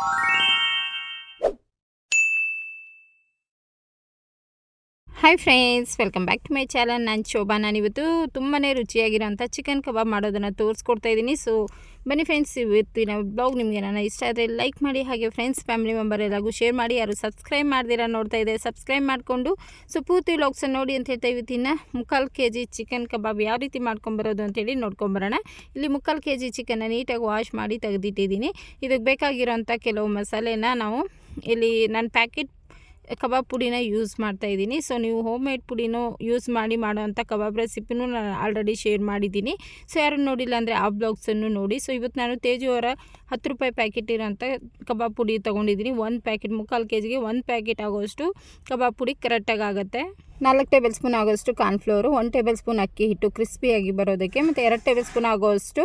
you hi friends welcome back to my channel ನಾನು ಶೋಭಾ. ನಾನಿವತ್ತು ತುಂಬಾ ರುಚಿಯಾಗಿರೋಂಥ ಚಿಕನ್ ಕಬಾಬ್ ಮಾಡೋದನ್ನು ತೋರಿಸ್ಕೊಡ್ತಾ ಇದ್ದೀನಿ. ಸೊ ಬನ್ನಿ ಫ್ರೆಂಡ್ಸ್ ಇವತ್ತಿನ ಬ್ಲಾಗ್ ನಿಮಗೆ ನಾನು ಇಷ್ಟ ಆದರೆ ಲೈಕ್ ಮಾಡಿ, ಹಾಗೆ ಫ್ರೆಂಡ್ಸ್ ಫ್ಯಾಮಿಲಿ ಮೆಂಬರ್ ಎಲ್ಲರಿಗೂ ಶೇರ್ ಮಾಡಿ. ಯಾರು ಸಬ್ಸ್ಕ್ರೈಬ್ ಮಾಡ್ದಿರ ನೋಡ್ತಾ ಇದೆ ಸಬ್ಸ್ಕ್ರೈಬ್ ಮಾಡಿಕೊಂಡು. ಸೊ ಪೂರ್ತಿ ವ್ಲಾಗ್ಸನ್ನು ನೋಡಿ ಅಂತ ಹೇಳ್ತಾ ಇವತ್ತಿನ ಮುಕ್ಕಾಲು ಕೆ ಜಿ ಚಿಕನ್ ಕಬಾಬ್ ಯಾವ ರೀತಿ ಮಾಡ್ಕೊಂಬರೋದು ಅಂತೇಳಿ ನೋಡ್ಕೊಂಬರೋಣ ಇಲ್ಲಿ ಮುಕ್ಕಾಲು ಕೆ ಜಿ ಚಿಕನ್ನ ನೀಟಾಗಿ ವಾಶ್ ಮಾಡಿ ತೆಗೆದಿಟ್ಟಿದ್ದೀನಿ. ಇದಕ್ಕೆ ಬೇಕಾಗಿರೋಂಥ ಕೆಲವು ಮಸಾಲೆನ ನಾವು ಇಲ್ಲಿ ನಾನು ಪ್ಯಾಕೆಟ್ ಕಬಾಬ್ ಪುಡಿನ ಯೂಸ್ ಮಾಡ್ತಾ ಇದ್ದೀನಿ. ಸೊ ನೀವು ಹೋಮ್ ಮೇಡ್ ಪುಡಿನೂ ಯೂಸ್ ಮಾಡಿ ಮಾಡುವಂಥ ಕಬಾಬ್ ರೆಸಿಪಿನೂ ನಾನು ಆಲ್ರೆಡಿ ಶೇರ್ ಮಾಡಿದ್ದೀನಿ. ಸೊ ಯಾರು ನೋಡಿಲ್ಲ ಅಂದರೆ ಆ ಬ್ಲಾಗ್ಸನ್ನು ನೋಡಿ. ಸೊ ಇವತ್ತು ನಾನು ತೇಜು ಅವರ ಹತ್ತು ರೂಪಾಯಿ ಪ್ಯಾಕೆಟ್ ಇರೋಂಥ ಕಬಾಬ್ ಪುಡಿ ತೊಗೊಂಡಿದ್ದೀನಿ. ಒಂದು ಪ್ಯಾಕೆಟ್ ಮುಕ್ಕಾಲು ಕೆ ಜಿಗೆ ಒಂದು ಪ್ಯಾಕೆಟ್ ಆಗೋಷ್ಟು ಕಬಾಬ್ ಪುಡಿ ಕರೆಕ್ಟಾಗಿ ಆಗುತ್ತೆ. ನಾಲ್ಕು ಟೇಬಲ್ ಸ್ಪೂನ್ ಆಗೋಷ್ಟು ಕಾರ್ನ್ಫ್ಲೋರು ಒನ್ ಟೇಬಲ್ ಸ್ಪೂನ್ ಅಕ್ಕಿ ಹಿಟ್ಟು ಕ್ರಿಸ್ಪಿಯಾಗಿ ಬರೋದಕ್ಕೆ, ಮತ್ತು ಎರಡು ಟೇಬಲ್ ಸ್ಪೂನ್ ಆಗೋಷ್ಟು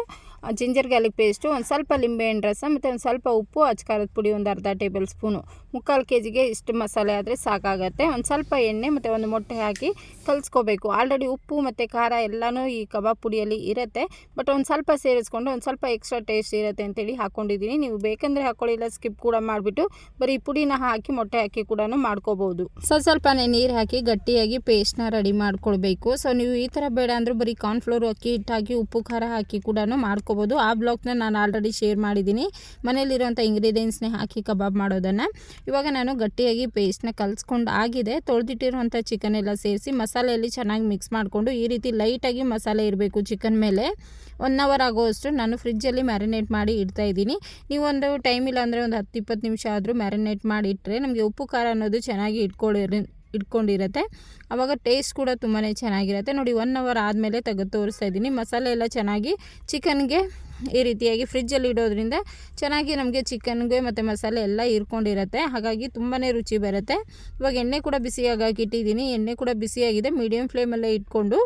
ಜಿಂಜರ್ ಗಾರ್ಲಿಕ್ ಪೇಸ್ಟು, ಒಂದು ಸ್ವಲ್ಪ ಲಿಂಬೆಹಣ್ಣು ರಸ, ಮತ್ತು ಒಂದು ಸ್ವಲ್ಪ ಉಪ್ಪು ಅಚ್ಕಾರದ ಪುಡಿ, ಒಂದು ಅರ್ಧ ಟೇಬಲ್ ಸ್ಪೂನು. ಮುಕ್ಕಾಲು ಕೆ ಜಿಗೆ ಇಷ್ಟು ಮಸಾಲೆ ಆದರೆ ಸಾಕಾಗತ್ತೆ. ಒಂದು ಸ್ವಲ್ಪ ಎಣ್ಣೆ, ಮತ್ತು ಒಂದು ಮೊಟ್ಟೆ ಹಾಕಿ ಕಲಿಸ್ಕೋಬೇಕು. ಆಲ್ರೆಡಿ ಉಪ್ಪು ಮತ್ತು ಖಾರ ಎಲ್ಲನೂ ಈ ಕಬಾಬ್ ಪುಡಿಯಲ್ಲಿ ಇರುತ್ತೆ. ಬಟ್ ಒಂದು ಸ್ವಲ್ಪ ಸೇರಿಸ್ಕೊಂಡು, ಒಂದು ಸ್ವಲ್ಪ ಎಕ್ಸ್ಟ್ರಾ ಟೇಸ್ಟ್ ಇರುತ್ತೆ ಅಂತೇಳಿ ಹಾಕ್ಕೊಂಡಿದ್ದೀನಿ ನೀವು ಬೇಕಂದರೆ ಹಾಕ್ಕೊಳ್ಳಿಲ್ಲ ಸ್ಕಿಪ್ ಕೂಡ ಮಾಡಿಬಿಟ್ಟು ಬರೀ ಪುಡಿನ ಹಾಕಿ, ಮೊಟ್ಟೆ ಹಾಕಿ ಕೂಡ ಮಾಡ್ಕೋಬೋದು. ಸ್ವಲ್ಪ ಸ್ವಲ್ಪನೇ ನೀರು ಹಾಕಿ ಗಟ್ಟಿಯಾಗಿ ಪೇಸ್ಟ್ನ ರೆಡಿ ಮಾಡ್ಕೊಳ್ಬೇಕು. ಸೊ ನೀವು ಈ ಥರ ಬೇಡ ಅಂದರೆ ಬರೀ ಕಾರ್ನ್ಫ್ಲೋರ್ ಅಕ್ಕಿ ಹಿಟ್ಟಾಕಿ, ಉಪ್ಪು, ಖಾರ ಹಾಕಿ ಕೂಡ ಮಾಡ್ಕೋಬೋದು. ಆ ಬ್ಲಾಗ್ನ ನಾನು ಆಲ್ರೆಡಿ ಶೇರ್ ಮಾಡಿದ್ದೀನಿ. ಮನೇಲಿರುವಂಥ ಇಂಗ್ರೀಡಿಯೆಂಟ್ಸ್ನೇ ಹಾಕಿ ಕಬಾಬ್ ಮಾಡೋದನ್ನು. ಇವಾಗ ನಾನು ಗಟ್ಟಿಯಾಗಿ ಪೇಸ್ಟ್ನ ಕಲಿಸ್ಕೊಂಡು ಆಗಿದೆ. ತೊಳೆದಿಟ್ಟಿರುವಂಥ ಚಿಕನ್ ಎಲ್ಲ ಸೇರಿಸಿ ಮಸಾಲೆಯಲ್ಲಿ ಚೆನ್ನಾಗಿ ಮಿಕ್ಸ್ ಮಾಡಿಕೊಂಡು ಈ ರೀತಿ ಲೈಟಾಗಿ ಮಸಾಲೆ ಇರಬೇಕು ಚಿಕನ್ ಮೇಲೆ. ಒನ್ ಅವರ್ ಆಗೋವಷ್ಟು ನಾನು ಫ್ರಿಜ್ಜಲ್ಲಿ ಮ್ಯಾರಿನೇಟ್ ಮಾಡಿ ಇಡ್ತಾ ಇದ್ದೀನಿ. ನೀವೊಂದು ಟೈಮ್ ಇಲ್ಲ ಅಂದರೆ ಒಂದು ಹತ್ತು ಇಪ್ಪತ್ತು ನಿಮಿಷ ಆದರೂ ಮ್ಯಾರಿನೇಟ್ ಮಾಡಿ ಇಟ್ಟರೆ ನಮಗೆ ಉಪ್ಪು, ಖಾರ ಅನ್ನೋದು ಚೆನ್ನಾಗಿ ಇಟ್ಕೊಳ್ಳಿ ಇಟ್ಕೊಂಡಿರುತ್ತೆ. ಆವಾಗ ಟೇಸ್ಟ್ ಕೂಡ ತುಂಬಾ ಚೆನ್ನಾಗಿರುತ್ತೆ. ನೋಡಿ ಒನ್ ಅವರ್ ಆದಮೇಲೆ ತೆಗೆದು ತೋರಿಸ್ತಾ ಇದ್ದೀನಿ. ಮಸಾಲೆ ಎಲ್ಲ ಚೆನ್ನಾಗಿ ಚಿಕನ್ಗೆ ಈ ರೀತಿಯಾಗಿ ಫ್ರಿಜ್ಜಲ್ಲಿ ಇಡೋದ್ರಿಂದ ಚೆನ್ನಾಗಿ ನಮಗೆ ಚಿಕನ್ಗೆ ಮತ್ತು ಮಸಾಲೆ ಎಲ್ಲ ಇರ್ಕೊಂಡಿರುತ್ತೆ. ಹಾಗಾಗಿ ತುಂಬಾ ರುಚಿ ಬರುತ್ತೆ. ಇವಾಗ ಎಣ್ಣೆ ಕೂಡ ಬಿಸಿಯಾಗಿ ಹಾಕಿಟ್ಟಿದ್ದೀನಿ. ಎಣ್ಣೆ ಕೂಡ ಬಿಸಿಯಾಗಿದೆ. ಮೀಡಿಯಮ್ ಫ್ಲೇಮಲ್ಲೇ ಇಟ್ಕೊಂಡು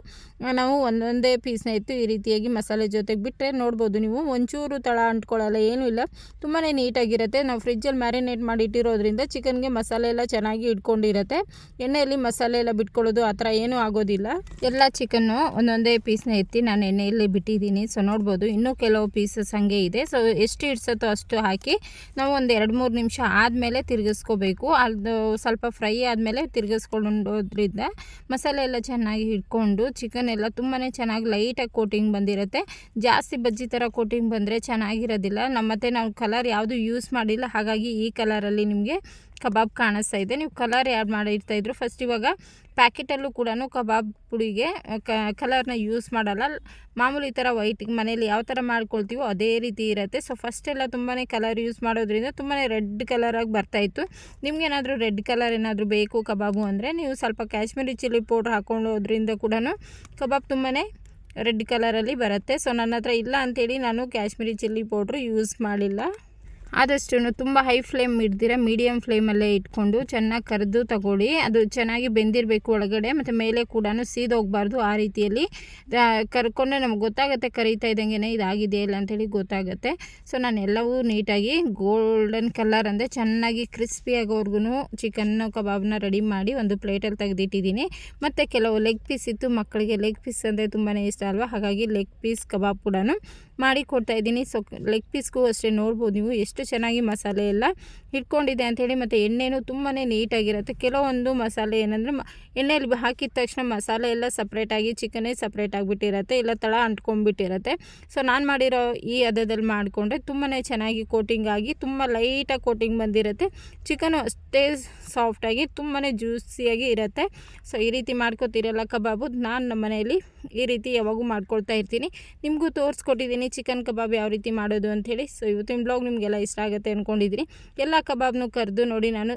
ನಾವು ಒಂದೊಂದೇ ಪೀಸ್ನ ಇತ್ತು ಈ ರೀತಿಯಾಗಿ ಮಸಾಲೆ ಜೊತೆಗೆ ಬಿಟ್ಟರೆ ನೋಡ್ಬೋದು ನೀವು. ಒಂಚೂರು ತಳ ಅಂಟ್ಕೊಳ್ಳಲ್ಲ, ಏನೂ ಇಲ್ಲ. ತುಂಬಾ ನೀಟಾಗಿರುತ್ತೆ. ನಾವು ಫ್ರಿಜ್ಜಲ್ಲಿ ಮ್ಯಾರಿನೇಟ್ ಮಾಡಿ ಇಟ್ಟಿರೋದ್ರಿಂದ ಚಿಕನ್ಗೆ ಮಸಾಲೆ ಎಲ್ಲ ಚೆನ್ನಾಗಿ ಇಟ್ಕೊಂಡಿರುತ್ತೆ. ಎಣ್ಣೆಯಲ್ಲಿ ಮಸಾಲೆ ಎಲ್ಲ ಬಿಟ್ಕೊಳ್ಳೋದು ಆ ಥರ ಏನೂ ಆಗೋದಿಲ್ಲ. ಎಲ್ಲ ಚಿಕನ್ನು ಒಂದೊಂದೇ ಪೀಸ್ನ ಎತ್ತಿ ನಾನು ಎಣ್ಣೆಯಲ್ಲಿ ಬಿಟ್ಟಿದ್ದೀನಿ. ಸೊ ನೋಡ್ಬೋದು, ಇನ್ನೂ ಕೆಲವು ಪೀಸಸ್ ಹಾಗೆ ಇದೆ. ಸೊ ಎಷ್ಟು ಇಡ್ಸತ್ತೋ ಅಷ್ಟು ಹಾಕಿ ನಾವು ಒಂದು ಎರಡು ಮೂರು ನಿಮಿಷ ಆದಮೇಲೆ ತಿರುಗಿಸ್ಕೋಬೇಕು. ಅದು ಸ್ವಲ್ಪ ಫ್ರೈ ಆದಮೇಲೆ ತಿರುಗಿಸ್ಕೊಂಡೋದ್ರಿಂದ ಮಸಾಲೆ ಎಲ್ಲ ಚೆನ್ನಾಗಿ ಹಿಡ್ಕೊಂಡು ಚಿಕನ್ ಎಲ್ಲ ತುಂಬಾ ಚೆನ್ನಾಗಿ ಲೈಟಾಗಿ ಕೋಟಿಂಗ್ ಬಂದಿರುತ್ತೆ. ಜಾಸ್ತಿ ಬಜ್ಜಿ ಥರ ಕೋಟಿಂಗ್ ಬಂದರೆ ಚೆನ್ನಾಗಿರೋದಿಲ್ಲ. ನಮ್ಮ ಮತ್ತು ನಾವು ಕಲರ್ ಯಾವುದು ಯೂಸ್ ಮಾಡಿಲ್ಲ. ಹಾಗಾಗಿ ಈ ಕಲರಲ್ಲಿ ನಿಮಗೆ ಕಬಾಬ್ ಕಾಣಿಸ್ತಾ ಇದೆ. ನೀವು ಕಲರ್ ಆ್ಯಡ್ ಮಾಡಿರ್ತಾಯಿದ್ರು ಫಸ್ಟ್ ಇವಾಗ ಪ್ಯಾಕೆಟಲ್ಲೂ ಕೂಡ ಕಬಾಬ್ ಪುಡಿಗೆ ಕಲರ್ನ ಯೂಸ್ ಮಾಡಲ್ಲ. ಮಾಮೂಲಿ ಈ ಥರ ವೈಟ್ ಮನೇಲಿ ಯಾವ ಥರ ಮಾಡ್ಕೊಳ್ತೀವೋ ಅದೇ ರೀತಿ ಇರುತ್ತೆ. ಸೊ ಫಸ್ಟೆಲ್ಲ ತುಂಬಾ ಕಲರ್ ಯೂಸ್ ಮಾಡೋದ್ರಿಂದ ತುಂಬಾ ರೆಡ್ ಕಲರಾಗಿ ಬರ್ತಾಯಿತ್ತು ನಿಮ್ಗೇನಾದರೂ ರೆಡ್ ಕಲರ್ ಏನಾದರೂ ಬೇಕು ಕಬಾಬು ಅಂದರೆ ನೀವು ಸ್ವಲ್ಪ ಕ್ಯಾಶ್ಮೀರಿ ಚಿಲ್ಲಿ ಪೌಡ್ರ್ ಹಾಕ್ಕೊಳ್ಳೋದ್ರಿಂದ ಕೂಡ ಕಬಾಬ್ ತುಂಬಾ ರೆಡ್ ಕಲರಲ್ಲಿ ಬರುತ್ತೆ. ಸೊ ನನ್ನ ಹತ್ರ ಇಲ್ಲ ಅಂಥೇಳಿ ನಾನು ಕ್ಯಾಶ್ಮೀರಿ ಚಿಲ್ಲಿ ಪೌಡ್ರು ಯೂಸ್ ಮಾಡಿಲ್ಲ. ಆದಷ್ಟು ತುಂಬ ಹೈ ಫ್ಲೇಮ್ ಇಡ್ದಿರ ಮೀಡಿಯಮ್ ಫ್ಲೇಮಲ್ಲೇ ಇಟ್ಕೊಂಡು ಚೆನ್ನಾಗಿ ಕರೆದು ತಗೊಳ್ಳಿ. ಅದು ಚೆನ್ನಾಗಿ ಬೆಂದಿರಬೇಕು ಒಳಗಡೆ, ಮತ್ತು ಮೇಲೆ ಕೂಡ ಸೀದೋಗಬಾರ್ದು ಆ ರೀತಿಯಲ್ಲಿ ಕರ್ಕೊಂಡೆ ನಮ್ಗೆ ಗೊತ್ತಾಗುತ್ತೆ, ಕರೀತಾ ಇದ್ದಂಗೆ ಇದಾಗಿದೆ ಇಲ್ಲ ಅಂಥೇಳಿ ಗೊತ್ತಾಗುತ್ತೆ. ಸೊ ನಾನು ಎಲ್ಲವೂ ನೀಟಾಗಿ ಗೋಲ್ಡನ್ ಕಲರ್ ಅಂದರೆ ಚೆನ್ನಾಗಿ ಕ್ರಿಸ್ಪಿ ಆಗೋವರೆಗೂ ಚಿಕನ್ನು ಕಬಾಬ್ನ ರೆಡಿ ಮಾಡಿ ಒಂದು ಪ್ಲೇಟಲ್ಲಿ ತೆಗೆದಿಟ್ಟಿದ್ದೀನಿ. ಮತ್ತು ಕೆಲವು ಲೆಗ್ ಪೀಸ್ ಇತ್ತು, ಮಕ್ಕಳಿಗೆ ಲೆಗ್ ಪೀಸ್ ಅಂದರೆ ತುಂಬಾ ಇಷ್ಟ ಅಲ್ವಾ? ಹಾಗಾಗಿ ಲೆಗ್ ಪೀಸ್ ಕಬಾಬ್ ಕೂಡ ಮಾಡಿ ಕೊಡ್ತಾ ಇದ್ದೀನಿ. ಸೊ ಲೆಗ್ ಪೀಸ್ಗೂ ಅಷ್ಟೇ ನೋಡ್ಬೋದು ನೀವು ಎಷ್ಟು ಚೆನ್ನಾಗಿ ಮಸಾಲೆ ಎಲ್ಲ ಇಟ್ಕೊಂಡಿದೆ ಅಂಥೇಳಿ ಮತ್ತು ಎಣ್ಣೆನೂ ತುಂಬಾ ನೀಟಾಗಿರುತ್ತೆ. ಕೆಲವೊಂದು ಮಸಾಲೆ ಏನಂದರೆ ಎಣ್ಣೆಯಲ್ಲಿ ಹಾಕಿದ ತಕ್ಷಣ ಮಸಾಲೆ ಎಲ್ಲ ಸಪ್ರೇಟಾಗಿ ಚಿಕನೇ ಸಪ್ರೇಟ್ ಆಗಿಬಿಟ್ಟಿರುತ್ತೆ, ಇಲ್ಲ ತಳ ಅಂಟ್ಕೊಂಡ್ಬಿಟ್ಟಿರುತ್ತೆ. ಸೊ ನಾನು ಮಾಡಿರೋ ಈ ಅದದಲ್ಲಿ ಮಾಡಿಕೊಂಡ್ರೆ ತುಂಬಾ ಚೆನ್ನಾಗಿ ಕೋಟಿಂಗ್ ಆಗಿ ತುಂಬ ಲೈಟಾಗಿ ಕೋಟಿಂಗ್ ಬಂದಿರುತ್ತೆ. ಚಿಕನು ಅಷ್ಟೇ ಸಾಫ್ಟಾಗಿ ತುಂಬಾ ಜ್ಯೂಸಿಯಾಗಿ ಇರುತ್ತೆ. ಸೊ ಈ ರೀತಿ ಮಾಡ್ಕೋತೀರಲ್ಲ ಕಬಾಬು, ನಾನು ನಮ್ಮ ಮನೆಯಲ್ಲಿ ಈ ರೀತಿ ಯಾವಾಗೂ ಮಾಡ್ಕೊಳ್ತಾ ಇರ್ತೀನಿ. ನಿಮಗೂ ತೋರಿಸ್ಕೊಟ್ಟಿದ್ದೀನಿ ಚಿಕನ್ ಕಬಾಬ್ ಯಾವ ರೀತಿ ಮಾಡೋದು ಅಂಥೇಳಿ. ಸೊ ಇವತ್ತಿನ ಬ್ಲಾಗ್ ನಿಮಗೆಲ್ಲ ಇಷ್ಟ ಆಗುತ್ತೆ ಅಂದ್ಕೊಂಡಿದ್ದೀನಿ ಎಲ್ಲ ಕಬಾಬ್ನು ಕರೆದು ನೋಡಿ ನಾನು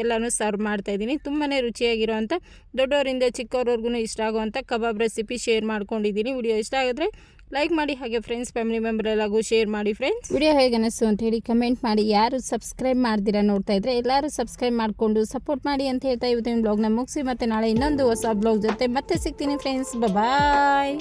ಎಲ್ಲನೂ ಸರ್ವ್ ಮಾಡ್ತಾ ಇದ್ದೀನಿ. ತುಂಬಾ ರುಚಿಯಾಗಿರೋವಂಥ ದೊಡ್ಡವರಿಂದ ಚಿಕ್ಕವ್ರವ್ರಿಗೂ ಇಷ್ಟ ಆಗುವಂಥ ಕಬಾಬ್ ರೆಸಿಪಿ ಶೇರ್ ಮಾಡ್ಕೊಂಡಿದ್ದೀನಿ. ವಿಡಿಯೋ ಇಷ್ಟ ಆಗಿದ್ರೆ ಲೈಕ್ ಮಾಡಿ ಹಾಗೆ ಫ್ರೆಂಡ್ಸ್ ಫ್ಯಾಮಿಲಿ ಮೆಂಬರ್ ಎಲ್ಲಾಗೂ ಶೇರ್ ಮಾಡಿ ಫ್ರೆಂಡ್ಸ್ ವಿಡಿಯೋ ಹೇಗೆ ಅನಿಸ್ತು ಅಂತ ಹೇಳಿ ಕಮೆಂಟ್ ಮಾಡಿ. ಯಾರು ಸಬ್ಸ್ಕ್ರೈಬ್ ಮಾಡ್ದಿರಾ ನೋಡ್ತಾ ಇದ್ರೆ ಎಲ್ಲರೂ ಸಬ್ಸ್ಕ್ರೈಬ್ ಮಾಡಿಕೊಂಡು ಸಪೋರ್ಟ್ ಮಾಡಿ ಅಂತ ಹೇಳ್ತಾ ಇವತ್ತಿನ ಬ್ಲಾಗ್ನ ಮುಗಿಸಿ ಮತ್ತೆ ನಾಳೆ ಇನ್ನೊಂದು ಹೊಸ ಬ್ಲಾಗ್ ಜೊತೆ ಮತ್ತೆ ಸಿಗ್ತೀನಿ ಫ್ರೆಂಡ್ಸ್ ಬಾಯ್